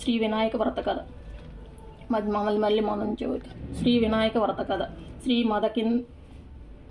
శ్రీ వినాయక వ్రత కథ. మళ్ళీ మమ్మల్ని మళ్ళీ మనం చవితి శ్రీ వినాయక వ్రత కథ. శ్రీ మదకిన్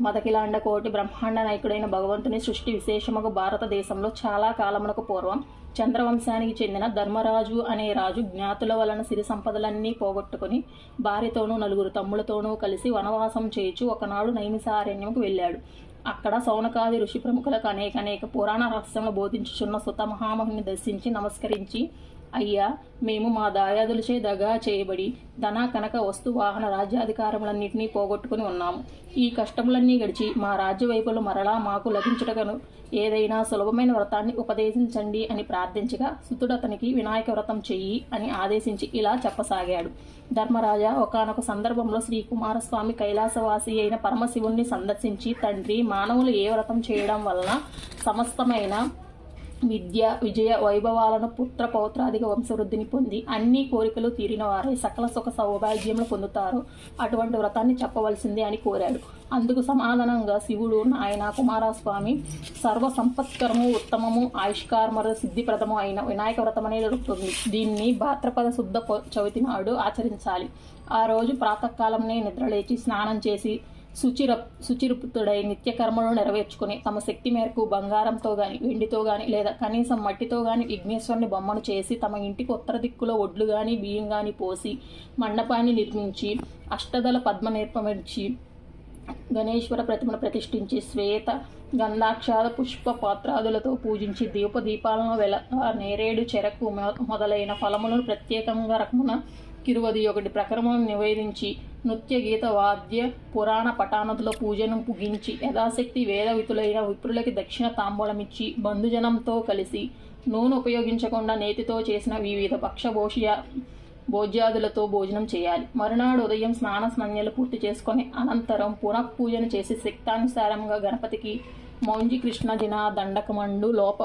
మదకిలాండ కోటి బ్రహ్మాండ నాయకుడైన భగవంతుని సృష్టి విశేషముగా భారతదేశంలో చాలా కాలమునకు పూర్వం చంద్రవంశానికి చెందిన ధర్మరాజు అనే రాజు జ్ఞాతుల వలన సిరి సంపదలన్నీ పోగొట్టుకుని భార్యతోనూ నలుగురు తమ్ములతోనూ కలిసి వనవాసం చేయుచు ఒకనాడు నైమిసారణ్యంకు వెళ్ళాడు. అక్కడ సౌనకాది ఋషి ప్రముఖులకు అనేక అనేక పురాణ రహస్యములు బోధించుచున్న సుత మహామహుని దర్శించి నమస్కరించి అయ్యా మేము మా దాయాదులచే దగా చేయబడి ధన కనక వస్తు వాహన రాజ్యాధికారములన్నింటినీ పోగొట్టుకుని ఉన్నాము. ఈ కష్టములన్నీ గడిచి మా రాజ్య వైపులు మరలా మాకు లభించుటకను ఏదైనా సులభమైన వ్రతాన్ని ఉపదేశించండి అని ప్రార్థించగా సుతుడు అతనికి వినాయక వ్రతం చెయ్యి అని ఆదేశించి ఇలా చెప్పసాగాడు. ధర్మరాజా ఒకానొక సందర్భంలో శ్రీ కుమారస్వామి కైలాసవాసి అయిన పరమశివుణ్ణి సందర్శించి తండ్రి మానవులు ఏ వ్రతం చేయడం వలన సమస్తమైన విద్య విజయ వైభవాలను పుత్ర పౌత్రాదిక వంశవృద్ధిని పొంది అన్ని కోరికలు తీరిన వారే సకల సుఖ సౌభాగ్యములు పొందుతారు. అటువంటి వ్రతాన్ని చెప్పవలసిందే అని కోరాడు. అందుకు సమాధానంగా శివుడు నాయన కుమారస్వామి సర్వ సంపత్కరము ఉత్తమము ఆయుష్కారమర సిద్ధిప్రదము అయిన వినాయక వ్రతం అనేది దొరుకుతుంది దీన్ని భాద్రపద శుద్ధ చవితి నాడు ఆచరించాలి. ఆ రోజు ప్రాతకాలంనే నిద్రలేచి స్నానం చేసి శుచిర శుచిరుపుతుడై నిత్యకర్మను నెరవేర్చుకుని తమ శక్తి మేరకు బంగారంతో గాని వెండితో గాని లేదా కనీసం మట్టితో గాని విఘ్నేశ్వరుని బొమ్మను చేసి తమ ఇంటికి ఉత్తర దిక్కులో ఒడ్లు గాని బియ్యం గాని పోసి మండపాన్ని నిర్మించి అష్టదల పద్మ నిర్మించి గణేశ్వర ప్రతిమను ప్రతిష్ఠించి శ్వేత గంధాక్షాద పుష్ప పాత్రాదులతో పూజించి దీప దీపాలను వెల నేరేడు చెరకు మొ- మొదలైన ఫలములను ప్రత్యేకంగా రకమున కిరువది ఒకటి ప్రక్రమం నివేదించి నృత్య గీత వాద్య పురాణ పటానతుల పూజను ముగించి యథాశక్తి వేదవితులైన విప్రులకి దక్షిణ తాంబూలమిచ్చి బంధుజనంతో కలిసి నూనె ఉపయోగించకుండా నేతితో చేసిన వివిధ భక్షభోష్య భోజ్యాదులతో భోజనం చేయాలి. మరునాడు ఉదయం స్నాన స్నాన్యాలు పూర్తి చేసుకొని అనంతరం పునఃపూజను చేసి శక్తానుసారంగా గణపతికి మౌంజి కృష్ణ దిన దండకమండు లోప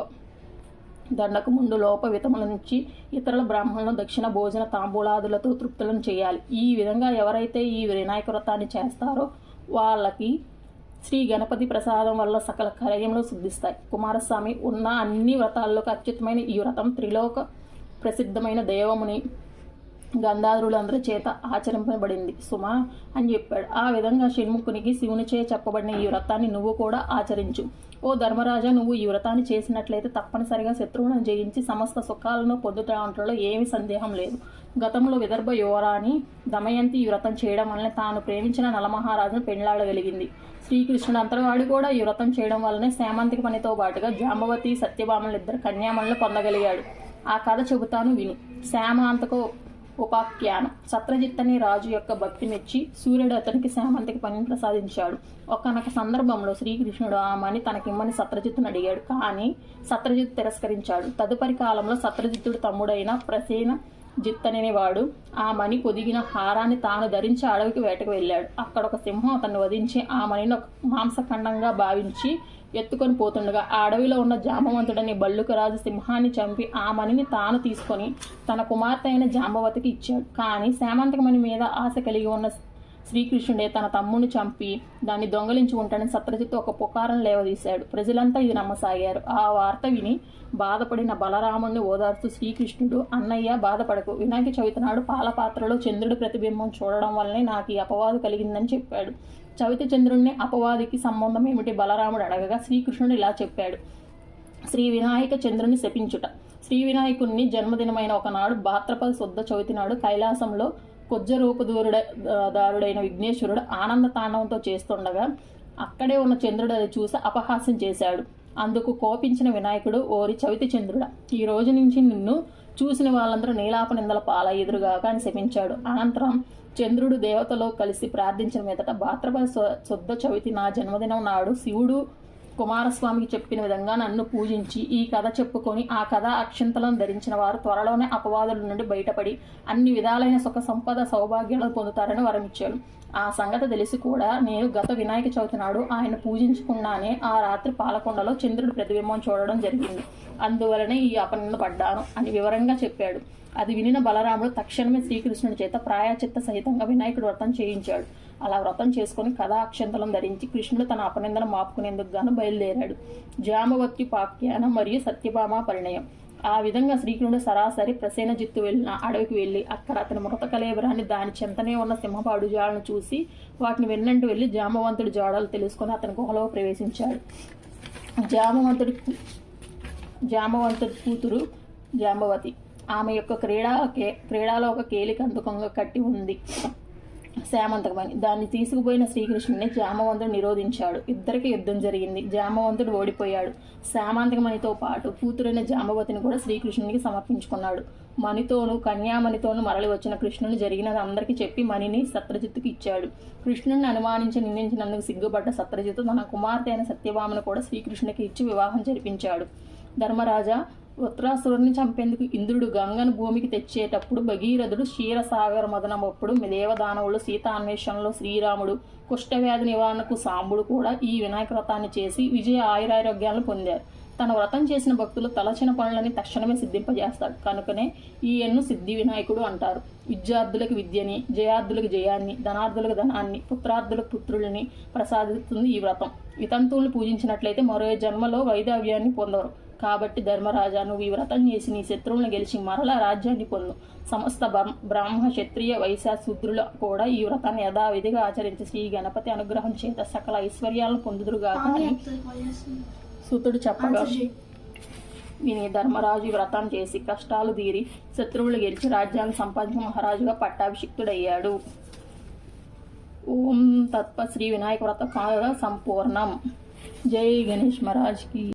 దండకముండు లోప లోపవితముల నుంచి ఇతరుల బ్రాహ్మణులను దక్షిణ భోజన తాంబూలాదులతో తృప్తులను చేయాలి. ఈ విధంగా ఎవరైతే ఈ వినాయక వ్రతాన్ని చేస్తారో వాళ్ళకి శ్రీ గణపతి ప్రసాదం వల్ల సకల కార్యములు సిద్ధిస్తాయి. కుమారస్వామి ఉన్న అన్ని వ్రతాల్లోకి అత్యుత్తమైన ఈ వ్రతం త్రిలోక ప్రసిద్ధమైన దేవముని గంధాధరులందరి చేత ఆచరింపబడింది. సుమ అని చెప్పాడు. ఆ విధంగా షణ్ముఖునికి శివునిచే చెప్పబడిన ఈ వ్రతాన్ని నువ్వు కూడా ఆచరించు. ఓ ధర్మరాజా నువ్వు ఈ వ్రతాన్ని చేసినట్లయితే తప్పనిసరిగా శత్రువులను జయించి సమస్త సుఖాలను పొందుతాంట్లో ఏమీ సందేహం లేదు. గతంలో విదర్భ యువరాణి దమయంతి ఈ వ్రతం చేయడం వలన తాను ప్రేమించిన నలమహారాజును పెండ్లాడగలిగింది. శ్రీకృష్ణుడు అంతటివాడు కూడా ఈ వ్రతం చేయడం వల్లనే సేమంతికి పనితో పాటుగా జాంబవతి సత్యభామలు ఇద్దరు కన్యామణులు పొందగలిగాడు. ఆ కథ చెబుతాను విను. శ్యామాంతకు ఉపాఖ్యానం. సత్రజిత్ అనే రాజు యొక్క భక్తి మెచ్చి సూర్యుడు అతనికి శామంతికి పనిని ప్రసాదించాడు. ఒకనొక సందర్భంలో శ్రీకృష్ణుడు ఆ మని తనకిమ్మని సత్రజిత్తును అడిగాడు. కానీ సత్రజిత్ తిరస్కరించాడు. తదుపరి కాలంలో సత్రజిత్తుడు తమ్ముడైన ప్రసేన జిత్ అనేవాడు ఆ మణి పొదిగిన హారాన్ని తాను ధరించి అడవికి వేటకు వెళ్ళాడు. అక్కడ ఒక సింహం అతన్ని వధించి ఆ మణిని ఒక మాంసఖండంగా భావించి ఎత్తుకొని పోతుండగా ఆ అడవిలో ఉన్న జాంబవంతుడని బల్లుకరాజు సింహాన్ని చంపి ఆ మణిని తాను తీసుకొని తన కుమార్తె అయిన జాంబవతికి ఇచ్చాడు. కానీ శామంతకమణి మీద ఆశ కలిగి ఉన్న శ్రీకృష్ణుడే తన తమ్ముని చంపి దాన్ని దొంగలించి ఉంటాడని సత్రజిత్ ఒక పుకారం లేవదీశాడు. ప్రజలంతా ఇది నమ్మసాగారు. ఆ వార్త విని బాధపడిన బలరాముణ్ణి ఓదార్స్తూ శ్రీకృష్ణుడు అన్నయ్య బాధపడకు. వినాయక చవితి నాడు పాలపాత్రలో చంద్రుడి ప్రతిబింబం చూడడం వల్లనే నాకు ఈ అపవాదు కలిగిందని చెప్పాడు. చవితి చంద్రుడిని అపవాదికి సంబంధం ఏమిటి బలరాముడు అడగగా శ్రీకృష్ణుడు ఇలా చెప్పాడు. శ్రీ వినాయక చంద్రుని శపించుట. శ్రీ వినాయకుణ్ణి జన్మదినమైన ఒకనాడు భాద్రపద శుద్ధ చవితి నాడు కైలాసంలో కొజ్జ రూపదూరుడ దారుడైన విఘ్నేశ్వరుడు ఆనంద తాండవంతో చేస్తుండగా అక్కడే ఉన్న చంద్రుడు అది చూసి అపహాస్యం చేశాడు. అందుకు కోపించిన వినాయకుడు ఓరి చవితి చంద్రుడ ఈ రోజు నుంచి నిన్ను చూసిన వాళ్ళందరూ నీలాప నిందల పాల ఎదురుగాక అని శపించాడు. అనంతరం చంద్రుడు దేవతలో కలిసి ప్రార్థించిన మీదట భాద్రపద శుద్ధ చవితి నా జన్మదినం నాడు శివుడు కుమారస్వామికి చెప్పిన విధంగా నన్ను పూజించి ఈ కథ చెప్పుకొని ఆ కథ అక్షింతలను ధరించిన వారు త్వరలోనే అపవాదుల నుండి బయటపడి అన్ని విధాలైన సుఖ సంపద సౌభాగ్యాలను పొందుతారని వరమిచ్చాడు ఆ సంగతి తెలిసి కూడా నేను గత వినాయక చవితి నాడు ఆయన పూజించకుండానే ఆ రాత్రి పాలకొండలో చంద్రుడి ప్రతిబింబం చూడడం జరిగింది. అందువలనే ఈ అపనను పడ్డాను అని వివరంగా చెప్పాడు. అది వినిన బలరాముడు తక్షణమే శ్రీకృష్ణుడి చేత ప్రాయచిత్త సహితంగా వినాయకుడు వ్రతం చేయించాడు. అలా వ్రతం చేసుకుని కథా అక్షంతలం ధరించి కృష్ణుడు తన అపనిందను మాపుకునేందుకు గాను బయలుదేరాడు. జామవత్తి పాఖ్యానం మరియు సత్యభామ పరిణయం. ఆ విధంగా శ్రీకృష్ణుడు సరాసరి ప్రసేనజిత్తు వెళ్ళిన అడవికి వెళ్ళి అక్కడ అతని మృత కలేబరాన్ని దాని చెంతనే ఉన్న సింహపాడు అడుజాలను చూసి వాటిని వెన్నంటి వెళ్ళి జామవంతుడి జాడలు తెలుసుకొని అతని గుహలో ప్రవేశించాడు. జామవంతుడి జామవంతుడి కూతురు జాంబవతి ఆమె యొక్క క్రీడా కే- క్రీడాలో ఒక కేలిక అందుకంగా కట్టి ఉంది. శామంతకమని దాన్ని తీసుకుపోయిన శ్రీకృష్ణుని జామవంతుడు నిరోధించాడు. ఇద్దరికి యుద్ధం జరిగింది. జామవంతుడు ఓడిపోయాడు. శామంతకమణితో పాటు కూతురైన జాంబవతిని కూడా శ్రీకృష్ణునికి సమర్పించుకున్నాడు. మణితోను కన్యామణితోను మరలి వచ్చిన కృష్ణుని జరిగినది అందరికీ చెప్పి మణిని సత్రజిత్తుకి ఇచ్చాడు. కృష్ణుని అనుమానించి నిందించినందుకు సిగ్గుపడ్డ సత్రజిత్తు తన కుమార్తె అయిన సత్యభామను కూడా శ్రీకృష్ణునికి ఇచ్చి వివాహం జరిపించాడు. ధర్మరాజా వృత్రాసురుడిని చంపేందుకు ఇంద్రుడు గంగను భూమికి తెచ్చేటప్పుడు భగీరథుడు క్షీరసాగర మదనమప్పుడు దేవదానవులు సీత అన్వేషణలో శ్రీరాముడు కుష్ఠవ్యాధి నివారణకు సాంబుడు కూడా ఈ వినాయక వ్రతాన్ని చేసి విజయ ఆయురారోగ్యాలను పొందారు. తన వ్రతం చేసిన భక్తులు తలచిన పనులని తక్షణమే సిద్ధింపజేస్తాడు కనుకనే ఈయన్ను సిద్ధి వినాయకుడు అంటారు. విద్యార్థులకు విద్యని జయార్థులకు జయాన్ని ధనార్థులకు ధనాన్ని పుత్రార్థులకు పుత్రులని ప్రసాదిస్తుంది ఈ వ్రతం. వితంతువులు పూజించినట్లయితే మరో జన్మలో వైదవ్యాన్ని పొందరు. కాబట్టి ధర్మరాజా నువ్వు ఈ వ్రతం చేసి నీ శత్రువులను గెలిచి మరలా రాజ్యాన్ని పొందు. సమస్త బ్రహ్మ- బ్రాహ్మ క్షత్రియ వైశ్య శూద్రులు కూడా ఈ వ్రతాన్ని యథావిధిగా ఆచరించి శ్రీ గణపతి అనుగ్రహం చేత సకల ఐశ్వర్యాలను పొందుదురుగా సూతుడు చెప్పగా విని ధర్మరాజు వ్రతం చేసి కష్టాలు తీరి శత్రువులు గెలిచి రాజ్యాన్ని సంపాదించి మహారాజుగా పట్టాభిషిక్తుడయ్యాడు. ఓం తత్ప శ్రీ వినాయక వ్రత సంపూర్ణం. జై గణేష్ మహారాజ్కి